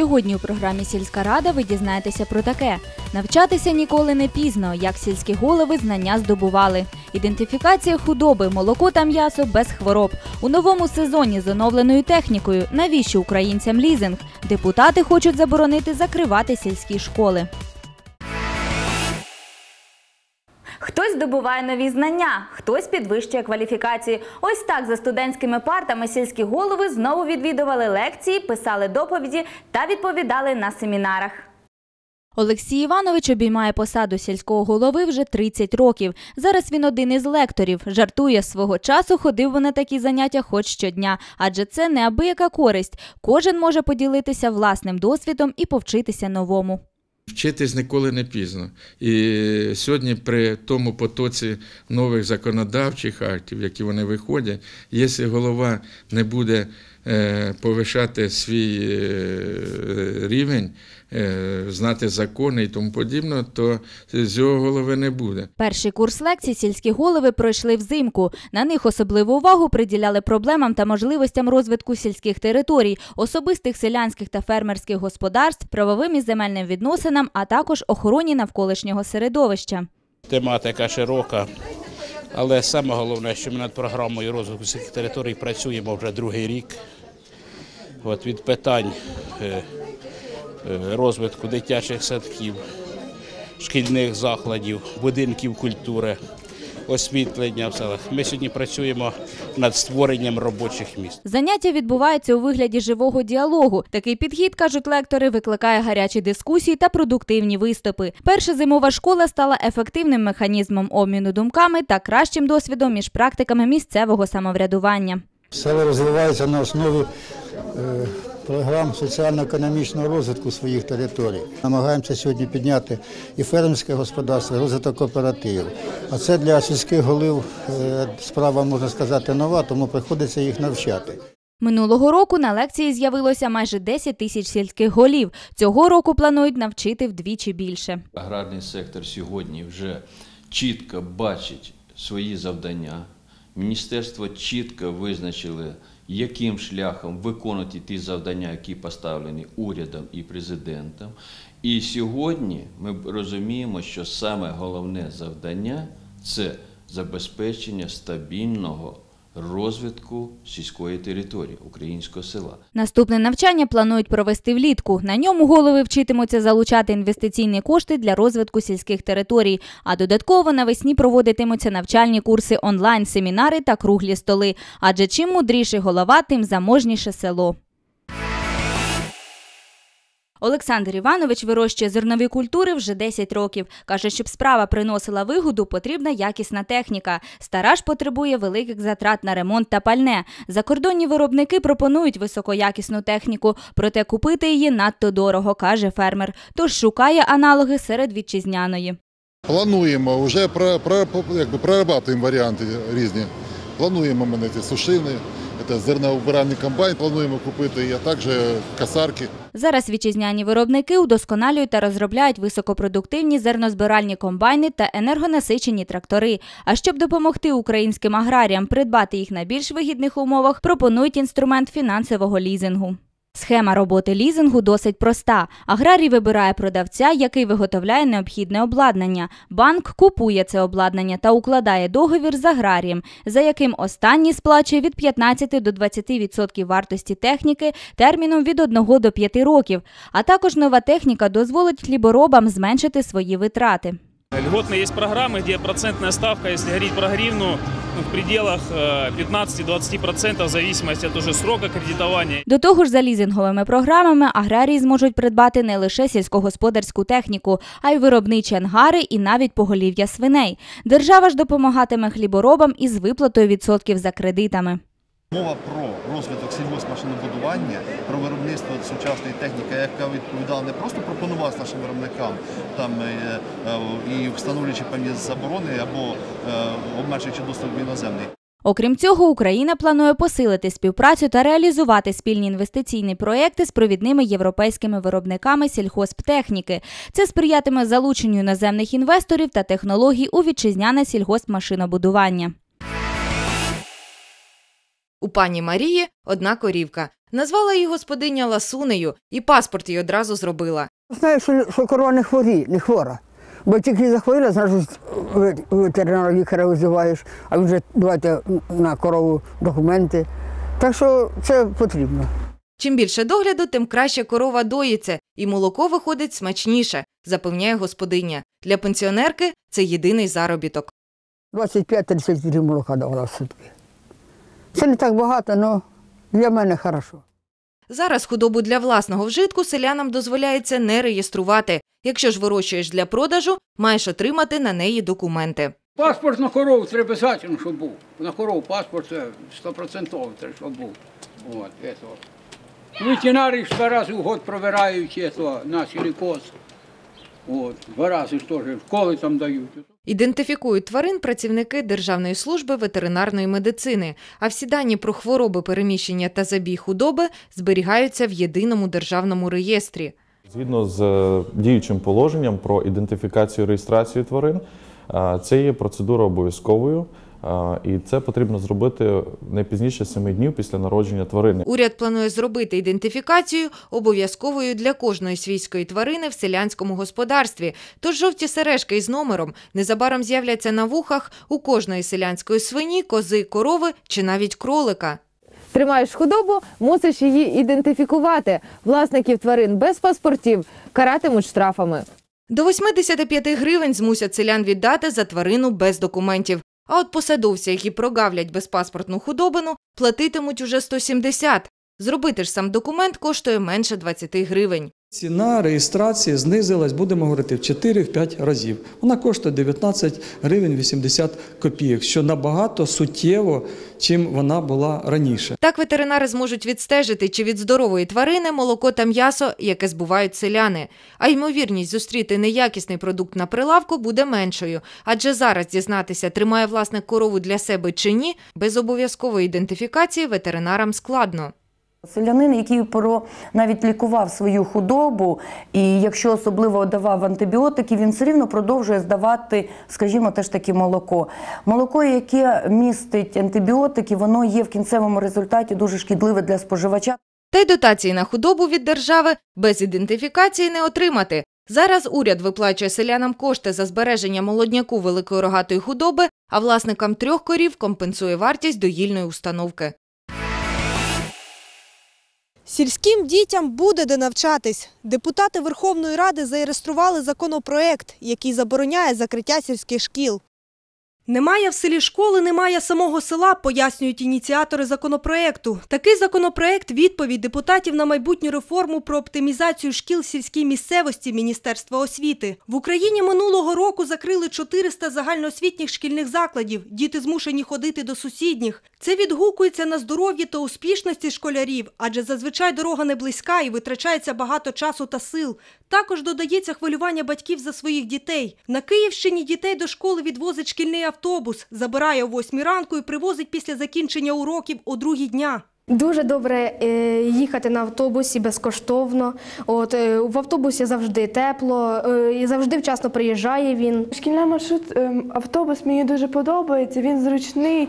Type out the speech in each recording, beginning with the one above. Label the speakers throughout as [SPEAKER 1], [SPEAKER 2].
[SPEAKER 1] Сьогодні у програмі Сільська рада ви дізнаєтеся про таке: навчатися ніколи не пізно, як сільські голови знання здобували. Ідентифікація худоби, молоко та м'ясо без хвороб. У новому сезоні з оновленою технікою. Навіщо українцям лізинг? Депутати хочуть заборонити закривати сільські школи. Хтось здобуває нові знання, хтось підвищує кваліфікації. Ось так за студентськими партами сільські голови знову відвідували лекції, писали доповіді та відповідали на семінарах. Олексій Іванович обіймає посаду сільського голови вже 30 років. Зараз він один із лекторів. Жартує свого часу, ходив би на такі заняття хоч щодня, адже це неабияка користь. Кожен може поділитися власним досвідом і повчитися новому.
[SPEAKER 2] Вчитись ніколи не пізно. І сьогодні при тому потоці нових законодавчих актів, які вони виходять, якщо голова не буде повишати свій е, рівень, е, знати закони і тому подібне, то з його голови не буде.
[SPEAKER 1] Перший курс лекцій сільські голови пройшли взимку. На них особливу увагу приділяли проблемам та можливостям розвитку сільських територій, особистих селянських та фермерських господарств, правовим і земельним відносинам, а також охороні навколишнього середовища.
[SPEAKER 3] Тематика широка, але саме головне, що ми над програмою розвитку сільських територій працюємо вже другий рік. От від питань е, е, розвитку дитячих садків, шкільних закладів, будинків культури, освітлення в селах. Ми сьогодні працюємо над створенням робочих місць.
[SPEAKER 1] Заняття відбуваються у вигляді живого діалогу. Такий підхід, кажуть лектори, викликає гарячі дискусії та продуктивні виступи. Перша зимова школа стала ефективним механізмом обміну думками та кращим досвідом між практиками місцевого самоврядування.
[SPEAKER 4] Село розвивається на основі е, програм соціально-економічного розвитку своїх територій. Намагаємося сьогодні підняти і фермерське господарство, і розвиток кооперативів. А це для сільських голів е, справа, можна сказати, нова, тому приходиться їх навчати.
[SPEAKER 1] Минулого року на лекції з'явилося майже 10 тисяч сільських голів. Цього року планують навчити вдвічі більше.
[SPEAKER 5] Аграрний сектор сьогодні вже чітко бачить свої завдання. Міністерство чітко визначили, яким шляхом виконувати ті завдання, які поставлені урядом і президентом. І сьогодні ми розуміємо, що саме головне завдання це забезпечення стабільного розвитку сільської території українського села.
[SPEAKER 1] Наступне навчання планують провести влітку. На ньому голови вчитимуться залучати інвестиційні кошти для розвитку сільських територій. А додатково навесні проводитимуться навчальні курси онлайн, семінари та круглі столи. Адже чим мудріший голова, тим заможніше село. Олександр Іванович вирощує зернові культури вже 10 років. Каже, щоб справа приносила вигоду, потрібна якісна техніка. Стара ж потребує великих затрат на ремонт та пальне. Закордонні виробники пропонують високоякісну техніку, проте купити її надто дорого, каже фермер. Тож шукає аналоги серед вітчизняної.
[SPEAKER 6] Плануємо, вже про, про, прорабатуємо варіанти різні. Плануємо мене ці сушини, це зерноубиральний комбайн, плануємо купити, а також касарки.
[SPEAKER 1] Зараз вітчизняні виробники удосконалюють та розробляють високопродуктивні зернозбиральні комбайни та енергонасичені трактори. А щоб допомогти українським аграріям придбати їх на більш вигідних умовах, пропонують інструмент фінансового лізингу. Схема роботи лізингу досить проста. Аграрій вибирає продавця, який виготовляє необхідне обладнання. Банк купує це обладнання та укладає договір з аграрієм, за яким останній сплачує від 15 до 20% вартості техніки терміном від 1 до 5 років. А також нова техніка дозволить хліборобам зменшити свої витрати.
[SPEAKER 7] Льготные есть программы, где процентная ставка, если говорить про гривну, ну, в пределах э, 15-20% в зависимости от уже срока кредитования.
[SPEAKER 1] До того ж, за лізинговими програмами аграрії зможуть придбати не лише сільськогосподарську техніку, а й виробничі ангари і навіть поголів'я свиней. Держава ж допомагатиме хліборобам із виплатою відсотків за кредитами.
[SPEAKER 8] Мова про розвиток сільгоспмашинобудування, про виробництво сучасної техніки, яка відповідала не просто пропонувалась нашим виробникам там е, е, і встановлюючи певні заборони або е, обмежуючи доступ в іноземний.
[SPEAKER 1] Окрім цього, Україна планує посилити співпрацю та реалізувати спільні інвестиційні проекти з провідними європейськими виробниками сільгосптехніки. Це сприятиме залученню іноземних інвесторів та технологій у вітчизняне сільгоспмашинобудування.
[SPEAKER 9] У пані Марії одна корівка. Назвала її господиня Ласунею і паспорт їй одразу зробила.
[SPEAKER 10] Знаю, що, що корова не хворі, не хвора. Бо тільки захворіла, значить ве- ветеринарного лікаря визиваєш, а він вже давайте на корову документи. Так що це потрібно.
[SPEAKER 9] Чим більше догляду, тим краще корова доїться, і молоко виходить смачніше, запевняє господиня. Для пенсіонерки це єдиний заробіток.
[SPEAKER 10] 25-30 літрів молока давала в сутки. Це не так багато, але для мене хорошо.
[SPEAKER 9] Зараз худобу для власного вжитку селянам дозволяється не реєструвати. Якщо ж вирощуєш для продажу, маєш отримати на неї документи.
[SPEAKER 11] Паспорт на корову треба обов'язково, щоб був. На корову паспорт це 100% треба, щоб був. От, это. Ветеринарі два рази в год провирають это, на силікоз. От, два рази ж теж школи там дають.
[SPEAKER 9] Ідентифікують тварин працівники Державної служби ветеринарної медицини, а всі дані про хвороби, переміщення та забій худоби зберігаються в єдиному державному реєстрі.
[SPEAKER 12] Згідно з е, діючим положенням про ідентифікацію і реєстрацію тварин, е, це є процедура обов'язковою, і це потрібно зробити не пізніше 7 днів після народження тварини.
[SPEAKER 9] Уряд планує зробити ідентифікацію обов'язковою для кожної свійської тварини в селянському господарстві. Тож жовті сережки із номером незабаром з'являться на вухах у кожної селянської свині, кози, корови чи навіть кролика.
[SPEAKER 13] Тримаєш худобу, мусиш її ідентифікувати. Власників тварин без паспортів каратимуть штрафами.
[SPEAKER 9] До 85 гривень змусять селян віддати за тварину без документів. А от посадовці, які прогавлять безпаспортну худобину, платитимуть уже 170. Зробити ж сам документ коштує менше 20 гривень.
[SPEAKER 14] Ціна реєстрації знизилась, будемо говорити, в 4-5 разів. Вона коштує 19 гривень 80 копійок, що набагато суттєво, чим вона була раніше.
[SPEAKER 9] Так ветеринари зможуть відстежити, чи від здорової тварини молоко та м'ясо, яке збувають селяни. А ймовірність зустріти неякісний продукт на прилавку буде меншою. Адже зараз дізнатися, тримає власник корову для себе чи ні, без обов'язкової ідентифікації ветеринарам складно.
[SPEAKER 15] Селянин, який про навіть лікував свою худобу, і якщо особливо давав антибіотики, він все рівно продовжує здавати, скажімо, теж таки молоко. Молоко, яке містить антибіотики, воно є в кінцевому результаті дуже шкідливе для споживача.
[SPEAKER 9] Та й дотації на худобу від держави без ідентифікації не отримати. Зараз уряд виплачує селянам кошти за збереження молодняку великої рогатої худоби, а власникам трьох корів компенсує вартість доїльної установки.
[SPEAKER 16] Сільським дітям буде де навчатись. Депутати Верховної Ради зареєстрували законопроект, який забороняє закриття сільських шкіл. Немає в селі школи, немає самого села, пояснюють ініціатори законопроекту. Такий законопроект – відповідь депутатів на майбутню реформу про оптимізацію шкіл сільській місцевості Міністерства освіти. В Україні минулого року закрили 400 загальноосвітніх шкільних закладів. Діти змушені ходити до сусідніх. Це відгукується на здоров'ї та успішності школярів, адже зазвичай дорога не близька і витрачається багато часу та сил. Також додається хвилювання батьків за своїх дітей. На Київщині дітей до школи відвозить шкільний автобус, забирає о 8 ранку і привозить після закінчення уроків о 2 дня.
[SPEAKER 17] Дуже добре е, їхати на автобусі безкоштовно. От е, в автобусі завжди тепло, е, і завжди вчасно приїжджає він.
[SPEAKER 18] Шкільний маршрут автобус мені дуже подобається. Він зручний.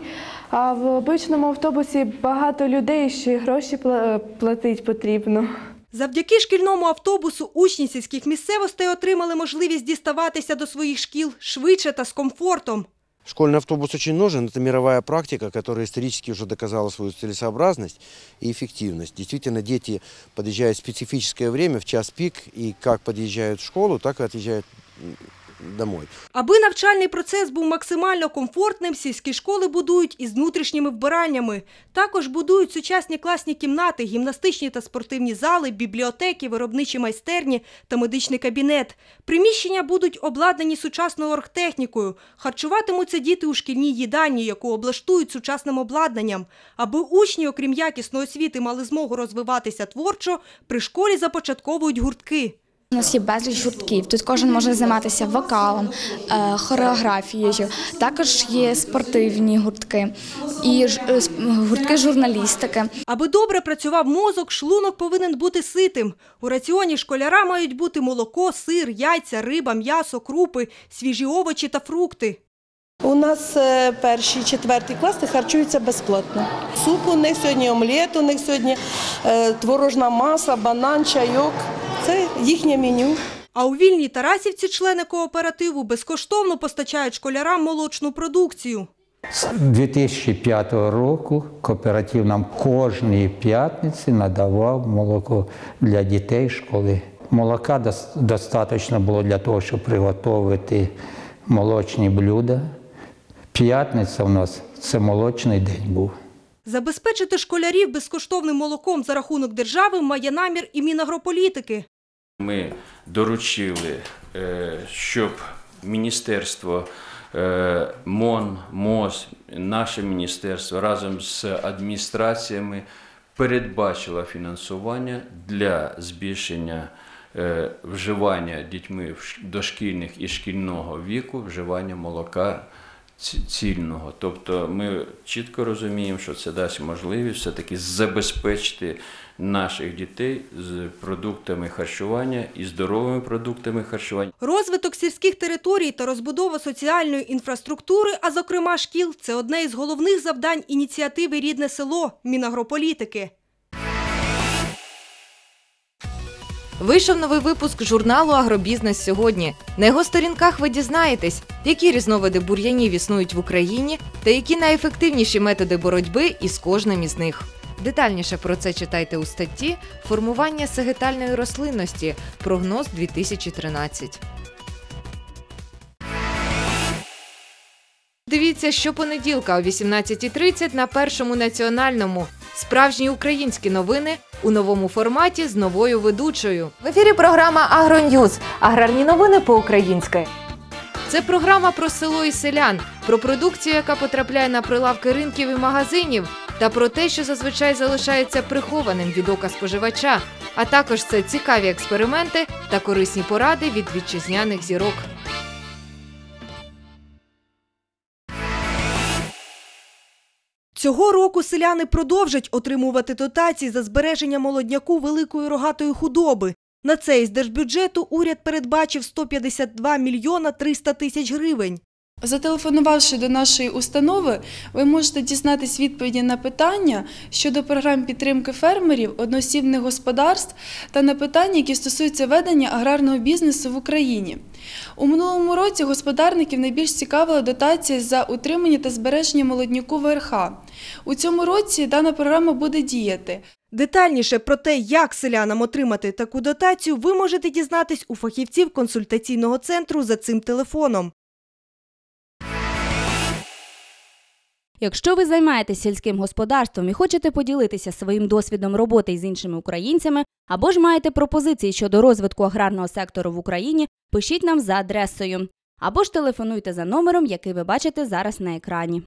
[SPEAKER 18] А в обичному автобусі багато людей, ще гроші пла- платити потрібно.
[SPEAKER 16] Завдяки шкільному автобусу учні сільських місцевостей отримали можливість діставатися до своїх шкіл швидше та з комфортом.
[SPEAKER 19] Школьный автобус очень нужен. Это мировая практика, которая исторически уже доказала свою целесообразность и эффективность. Действительно, дети подъезжают в специфическое время, в час пик, и как подъезжают в школу, так и отъезжают м, домой.
[SPEAKER 16] Аби навчальний процес був максимально комфортним, сільські школи будують із внутрішніми вбиральнями. Також будують сучасні класні кімнати, гімнастичні та спортивні зали, бібліотеки, виробничі майстерні та медичний кабінет. Приміщення будуть обладнані сучасною оргтехнікою. Харчуватимуться діти у шкільній їдальні, яку облаштують сучасним обладнанням. Аби учні, окрім якісної освіти, мали змогу розвиватися творчо, при школі започатковують гуртки.
[SPEAKER 20] У нас є безліч гуртків. Тут кожен може займатися вокалом, е, хореографією. Також є спортивні гуртки і е, гуртки журналістики.
[SPEAKER 16] Аби добре працював мозок, шлунок повинен бути ситим. У раціоні школяра мають бути молоко, сир, яйця, риба, м'ясо, крупи, свіжі овочі та фрукти.
[SPEAKER 21] У нас е, перші, четверті класи харчуються безплатно. Суп у них сьогодні, омлет у них сьогодні, е, творожна маса, банан, чайок. Це їхнє меню.
[SPEAKER 16] А у вільній Тарасівці члени кооперативу безкоштовно постачають школярам молочну продукцію.
[SPEAKER 22] З 2005 року кооператив нам кожної п'ятниці надавав молоко для дітей школи. Молока дос- достатньо було для того, щоб приготувати молочні блюда. П'ятниця у нас це молочний день був.
[SPEAKER 16] Забезпечити школярів безкоштовним молоком за рахунок держави має намір і Мінагрополітики.
[SPEAKER 5] Ми доручили, е, щоб міністерство е, МОН, МОЗ, наше міністерство разом з адміністраціями передбачило фінансування для збільшення е, вживання дітьми дошкільних і шкільного віку, вживання молока цільного. Тобто ми чітко розуміємо, що це дасть можливість все-таки забезпечити наших дітей з продуктами харчування і здоровими продуктами харчування.
[SPEAKER 16] Розвиток сільських територій та розбудова соціальної інфраструктури, а зокрема шкіл, це одне із головних завдань ініціативи Рідне село Мінагрополітики.
[SPEAKER 9] Вийшов новий випуск журналу Агробізнес сьогодні. На його сторінках ви дізнаєтесь, які різновиди бур'янів існують в Україні та які найефективніші методи боротьби із кожним із них. Детальніше про це читайте у статті Формування сегетальної рослинності. Прогноз 2013. Дивіться щопонеділка о 18.30 на першому національному. Справжні українські новини у новому форматі з новою ведучою. В ефірі програма Агроньюз. Аграрні новини по-українськи. Це програма про село і селян, про продукцію, яка потрапляє на прилавки ринків і магазинів, та про те, що зазвичай залишається прихованим від ока споживача. А також це цікаві експерименти та корисні поради від вітчизняних зірок.
[SPEAKER 16] Цього року селяни продовжать отримувати дотації за збереження молодняку великої рогатої худоби. На це із держбюджету уряд передбачив 152 мільйона 300 тисяч гривень.
[SPEAKER 23] Зателефонувавши до нашої установи, ви можете дізнатись відповіді на питання щодо програм підтримки фермерів, одноосібних господарств та на питання, які стосуються ведення аграрного бізнесу в Україні. У минулому році господарників найбільш цікавила дотація за утримання та збереження молодняку ВРХ. У цьому році дана програма буде діяти.
[SPEAKER 16] Детальніше про те, як селянам отримати таку дотацію, ви можете дізнатись у фахівців консультаційного центру за цим телефоном.
[SPEAKER 1] Якщо ви займаєтесь сільським господарством і хочете поділитися своїм досвідом роботи з іншими українцями, або ж маєте пропозиції щодо розвитку аграрного сектору в Україні, пишіть нам за адресою або ж телефонуйте за номером, який ви бачите зараз на екрані.